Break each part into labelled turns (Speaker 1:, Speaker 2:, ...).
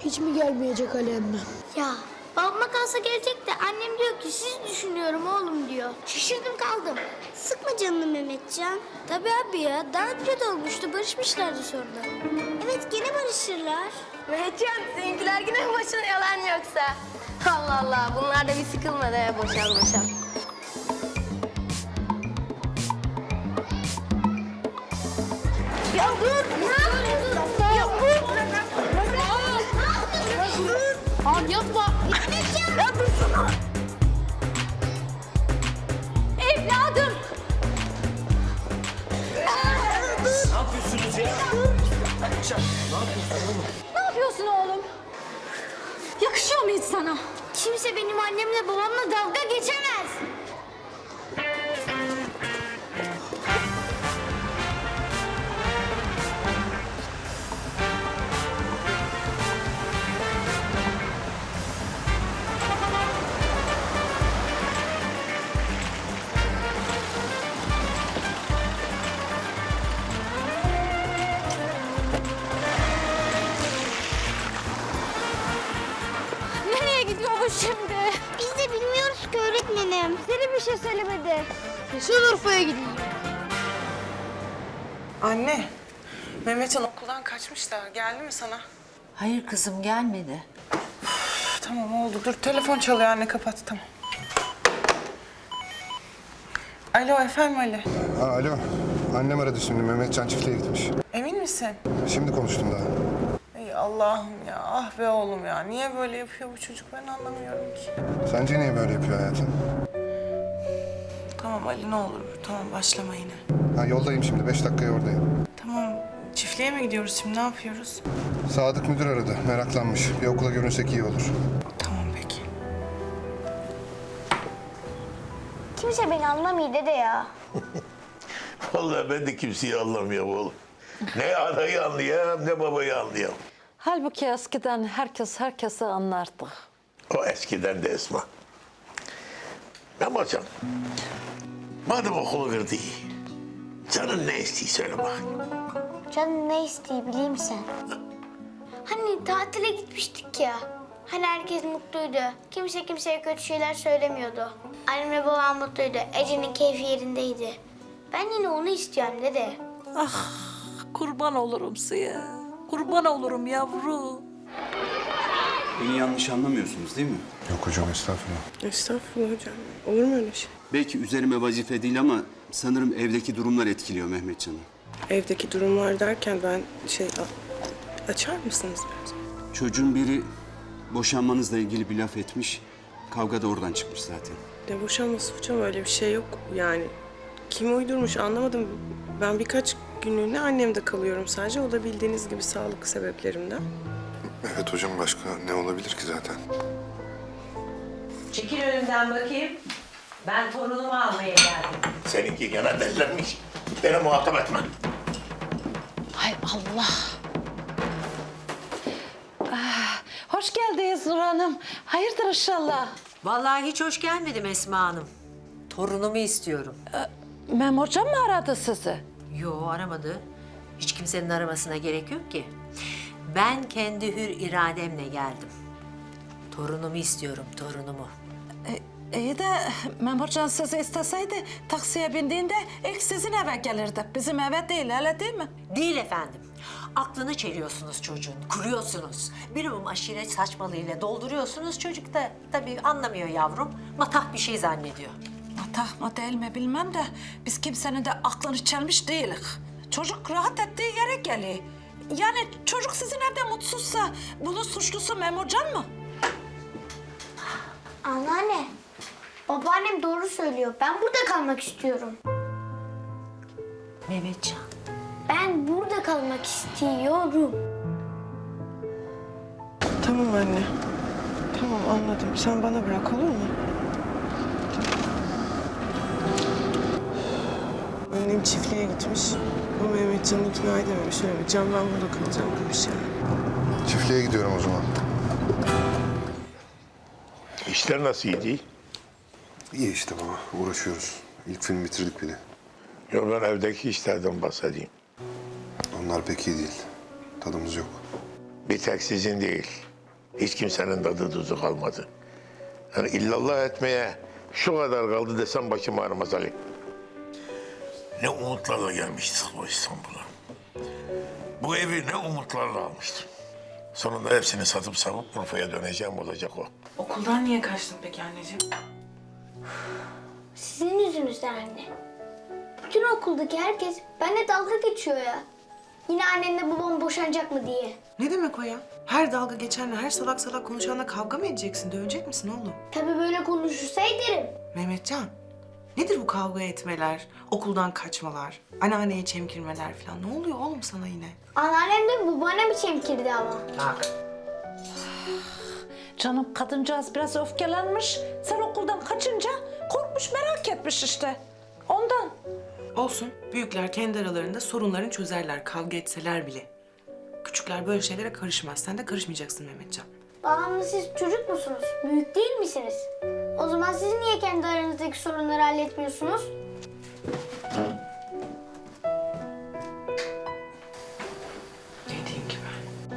Speaker 1: Hiç mi gelmeyecek Ali emmi?
Speaker 2: Ya babama kalsa gelecek de annem diyor ki siz düşünüyorum oğlum diyor. Şaşırdım kaldım. Sıkma canını Mehmetcan. Tabii abi ya daha önce de olmuştu barışmışlardı sonra. Evet gene barışırlar.
Speaker 3: Mehmetcan seninkiler yine mi başına yalan yoksa? Allah Allah bunlar da bir sıkılmadı ya boşan
Speaker 4: Abi yapma.
Speaker 3: Ya dursana! Evladım!
Speaker 5: Ne yapıyorsunuz ya?
Speaker 4: Ne yapıyorsun oğlum? Yakışıyor mu hiç sana?
Speaker 2: Kimse benim annemle babamla dalga geçemez.
Speaker 4: Bu şimdi?
Speaker 2: Biz de bilmiyoruz ki öğretmenim. Bize bir şey söylemedi.
Speaker 1: Kesin Urfa'ya gidiyor.
Speaker 6: Anne, Mehmetcan okuldan kaçmış da geldi mi sana?
Speaker 7: Hayır kızım gelmedi.
Speaker 6: Üf, tamam oldu. Dur telefon çalıyor anne kapat tamam. Alo efendim Ali.
Speaker 8: Ha, alo. Annem aradı şimdi. Mehmetcan çiftliğe gitmiş.
Speaker 6: Emin misin?
Speaker 8: Şimdi konuştum daha.
Speaker 6: Allah'ım ya. Ah be oğlum ya. Niye böyle yapıyor bu çocuk ben anlamıyorum ki.
Speaker 8: Sence niye böyle yapıyor hayatım?
Speaker 6: Tamam Ali ne olur. Tamam başlama yine.
Speaker 8: Ha, yoldayım şimdi. Beş dakikaya oradayım.
Speaker 6: Tamam çiftliğe mi gidiyoruz şimdi ne yapıyoruz?
Speaker 8: Sadık müdür aradı. Meraklanmış. Bir okula görünsek iyi olur.
Speaker 6: Tamam peki.
Speaker 2: Kimse beni anlamıyor dede ya.
Speaker 5: Vallahi ben de kimseyi anlamıyorum oğlum. Ne anayı anlayayım ne babayı anlayayım.
Speaker 7: Halbuki eskiden herkes herkesi anlardı.
Speaker 5: O eskiden de Esma. Ama can. Madem okulu kırdı. Canın ne istiyor söyle bak.
Speaker 2: Canım ne isteği bileyim sen. Hani tatile gitmiştik ya. Hani herkes mutluydu. Kimse kimseye kötü şeyler söylemiyordu. Annemle babam mutluydu. Ece'nin keyfi yerindeydi. Ben yine onu istiyorum dede.
Speaker 7: Kurban olurum size. Kurban olurum yavru.
Speaker 9: Beni yanlış anlamıyorsunuz değil mi?
Speaker 8: Yok hocam estağfurullah.
Speaker 6: Estağfurullah hocam. Olur mu öyle şey?
Speaker 9: Belki üzerime vazife değil ama sanırım evdeki durumlar etkiliyor Mehmetcan'ı.
Speaker 6: Evdeki durumlar derken ben şey... Açar mısınız biraz?
Speaker 9: Çocuğun biri boşanmanızla ilgili bir laf etmiş. Kavga da oradan çıkmış zaten.
Speaker 6: Ne boşanması hocam öyle bir şey yok yani. Kim uydurmuş anlamadım. Ben birkaç günlüğüne annemde kalıyorum sadece. O da bildiğiniz gibi sağlık sebeplerimden.
Speaker 8: Evet hocam başka ne olabilir ki zaten?
Speaker 10: Çekil önümden bakayım. Ben torunumu almaya geldim.
Speaker 5: Seninki gene dellenmiş. Beni muhatap etme.
Speaker 7: Hay Allah. Ah, hoş geldiniz Nur Hanım. Hayırdır inşallah.
Speaker 10: Vallahi hiç hoş gelmedim Esma Hanım. Torunumu istiyorum.
Speaker 7: Mem hocam mı aradı sizi?
Speaker 10: Yo aramadı. Hiç kimsenin aramasına gerek yok ki. Ben kendi hür irademle geldim. Torunumu istiyorum, torunumu.
Speaker 7: E, iyi de Mem hocam sizi isteseydi taksiye bindiğinde ilk sizin eve gelirdi. Bizim eve değil öyle değil mi?
Speaker 10: Değil efendim. Aklını çeliyorsunuz çocuğun, kuruyorsunuz. Minimum aşiret saçmalığıyla dolduruyorsunuz. Çocuk da tabii anlamıyor yavrum. Matah bir şey zannediyor.
Speaker 7: Matah mı değil mi bilmem de biz kimsenin de aklını çelmiş değiliz. Çocuk rahat ettiği yere geliyor. Yani çocuk sizin evde mutsuzsa bunun suçlusu Memocan mı?
Speaker 2: Anneanne, babaannem doğru söylüyor. Ben burada kalmak istiyorum.
Speaker 10: Mehmetcan.
Speaker 2: Ben burada kalmak istiyorum.
Speaker 6: Tamam anne. Tamam anladım. Sen bana bırak olur mu? Annem çiftliğe gitmiş. O Mehmetcan'ı ikna edememiş öyle. Can ben burada kalacağım demiş yani.
Speaker 8: Çiftliğe gidiyorum o zaman.
Speaker 5: İşler nasıl iyi
Speaker 8: İyi işte baba. Uğraşıyoruz. İlk film bitirdik bile.
Speaker 5: Yok ben evdeki işlerden bahsedeyim.
Speaker 8: Onlar pek iyi değil. Tadımız yok.
Speaker 5: Bir tek sizin değil. Hiç kimsenin tadı tuzu kalmadı. Yani illallah etmeye şu kadar kaldı desem başım ağrımaz Ali. Ne umutlarla gelmiştik bu İstanbul'a. Bu evi ne umutlarla almıştım. Sonunda hepsini satıp savup Urfa'ya döneceğim olacak o.
Speaker 11: Okuldan niye kaçtın peki anneciğim?
Speaker 2: Sizin yüzünüzden anne. Bütün okuldaki herkes benimle dalga geçiyor ya. Yine annenle babam boşanacak mı diye.
Speaker 11: Ne demek o ya? Her dalga geçenle, her salak salak konuşanla kavga mı edeceksin? Dövecek misin oğlum?
Speaker 2: Tabii böyle konuşursa ederim.
Speaker 11: Mehmetcan, nedir bu kavga etmeler, okuldan kaçmalar, anneanneye çemkirmeler falan? Ne oluyor oğlum sana yine?
Speaker 2: Anneannem de babaannem çemkirdi ama.
Speaker 11: Bak.
Speaker 7: Canım kadıncağız biraz öfkelenmiş. Sen okuldan kaçınca korkmuş merak etmiş işte. Ondan.
Speaker 11: Olsun, büyükler kendi aralarında sorunlarını çözerler, kavga etseler bile. Küçükler böyle şeylere karışmaz. Sen de karışmayacaksın Mehmetcan.
Speaker 2: Babamla siz çocuk musunuz? Büyük değil misiniz? Zaman siz niye kendi aranızdaki sorunları halletmiyorsunuz?
Speaker 11: Ne diyeyim ki ben?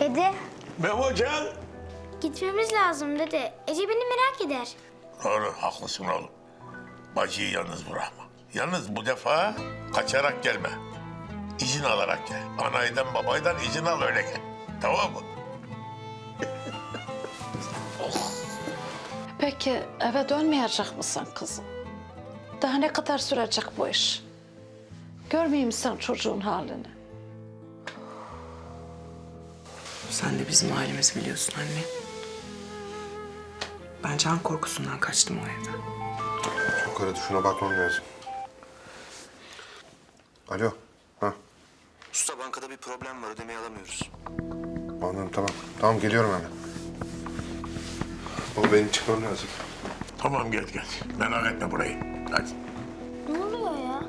Speaker 2: Dede,
Speaker 5: Memocan.
Speaker 2: gitmemiz lazım dede. Ece beni merak eder.
Speaker 5: Doğru, haklısın oğlum. Bacıyı yalnız bırakma. Yalnız bu defa kaçarak gelme. İzin alarak gel. Anaydan babaydan izin al öyle gel. Tamam mı?
Speaker 7: Peki eve dönmeyecek misin kızım? Daha ne kadar sürecek bu iş? Görmeyeyim sen çocuğun halini.
Speaker 11: Sen de bizim halimizi biliyorsun anne. Ben can korkusundan kaçtım o evden.
Speaker 12: Çok aradı şuna bakmam lazım. Alo. Ha.
Speaker 13: Usta bankada bir problem var ödemeyi alamıyoruz.
Speaker 12: Anladım tamam. Tamam geliyorum hemen. Baba benim çıkmam lazım.
Speaker 5: Tamam gel gel. Merak etme burayı. Hadi.
Speaker 2: Ne oluyor ya?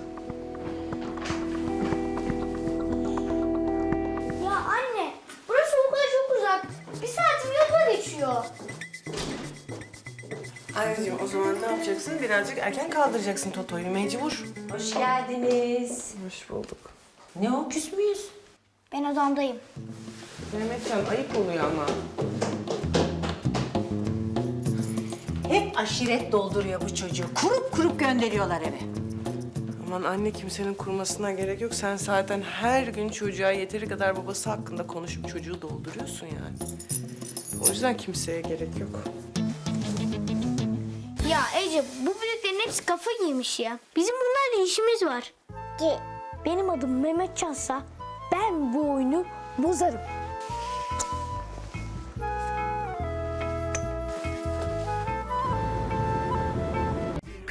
Speaker 2: Ya anne, burası okula çok uzak. Bir saatim yolda geçiyor.
Speaker 11: Anneciğim o zaman ne yapacaksın? Birazcık erken kaldıracaksın Toto'yu mecbur.
Speaker 10: Hoş geldiniz.
Speaker 11: Hoş bulduk.
Speaker 10: Ne o küs müyüz?
Speaker 2: Ben odamdayım.
Speaker 11: Mehmetcan ayıp oluyor ama.
Speaker 10: Hep aşiret dolduruyor bu çocuğu. Kurup kurup gönderiyorlar eve.
Speaker 11: Aman anne kimsenin kurmasına gerek yok. Sen zaten her gün çocuğa yeteri kadar babası hakkında konuşup çocuğu dolduruyorsun yani. O yüzden kimseye gerek yok.
Speaker 2: Ya Ece, bu büyüklerin hepsi kafa giymiş ya. Bizim bunlarla işimiz var. Benim adım Mehmet Cansa, ben bu oyunu bozarım.